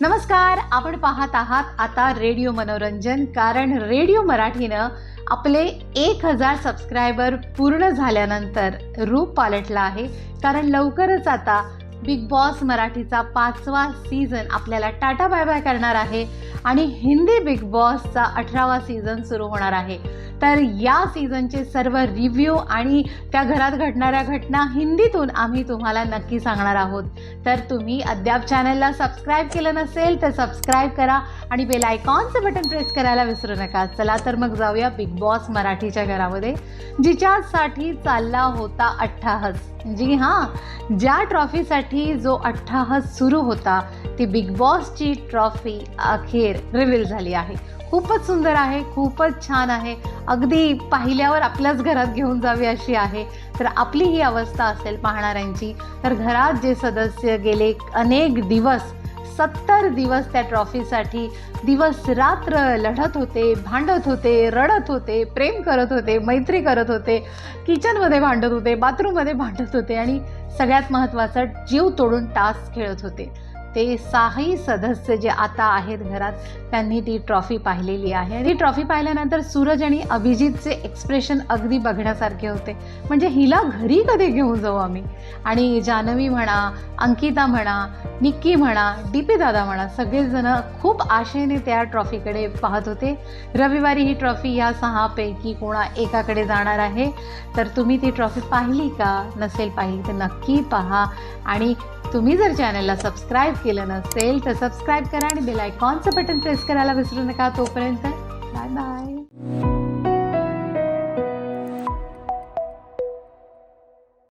नमस्कार आपण पाहत आहात आता रेडिओ मनोरंजन कारण रेडिओ मराठीनं आपले एक हजार सबस्क्रायबर पूर्ण झाल्यानंतर रूप पालटलं आहे. कारण लवकरच आता बिग बॉस मराठीचा पाचवा सीझन आपल्याला टाटा बाय बाय करणार आहे आणि हिंदी बिग बॉसचा अठरावा सीझन सुरू होणार आहे. तर या सीझनचे सर्व रिव्ह्यू आणि त्या घरात घडणाऱ्या घटना हिंदीतून आम्ही तुम्हाला नक्की सांगणार आहोत. तर तुम्ही अद्याप चॅनलला सबस्क्राईब केलं नसेल तर सबस्क्राईब करा आणि बेल आयकॉनचं बटन प्रेस करायला विसरू नका. चला तर मग जाऊया बिग बॉस मराठीच्या घरामध्ये जिच्यासाठी चालला होता अट्टाहस. जी हां ज्या ट्रॉफीसाठी जो अट्टाहास सुरू होता ती बिग बॉसची ट्रॉफी अखेर रिव्हील झाली आहे. खूपच सुंदर आहे खूपच छान आहे. अगदी पाहिल्यावर आपल्याच घरात घेऊन जावी अशी आहे. तर आपली ही अवस्था असेल पाहणाऱ्यांची. तर घरात जे सदस्य गेले अनेक दिवस सत्तर दिवस त्या ट्रॉफीसाठी दिवस रात्र लढत होते भांडत होते रडत होते प्रेम करत होते मैत्री करत होते किचनमध्ये भांडत होते बाथरूममध्ये भांडत होते आणि सगळ्यात महत्त्वाचं जीव तोडून टास्क खेळत होते. ते सहाही सदस्य जे आता आहेत घरात त्यांनी ती ट्रॉफी पाहिलेली आहे. आणि ट्रॉफी पाहिल्यानंतर सूरज आणि अभिजितचे एक्सप्रेशन अगदी बघण्यासारखे होते. म्हणजे हिला घरी कधी घेऊन जाऊ आम्ही? आणि जान्हवी म्हणा अंकिता म्हणा निक्की म्हणा डी पी दादा म्हणा सगळेजण खूप आशेने त्या ट्रॉफीकडे पाहत होते. रविवारी ही ट्रॉफी या सहापैकी कोणा एकाकडे जाणार आहे? तर तुम्ही ती ट्रॉफी पाहिली का? नसेल पाहिली तर नक्की पहा. आणि तुम्ही जर चॅनलला सबस्क्राईब केलं नसेल तर सबस्क्राईब करा आणि बेल आयकॉनचं बटन प्रेस करायला विसरू नका. तोपर्यंत बाय बाय.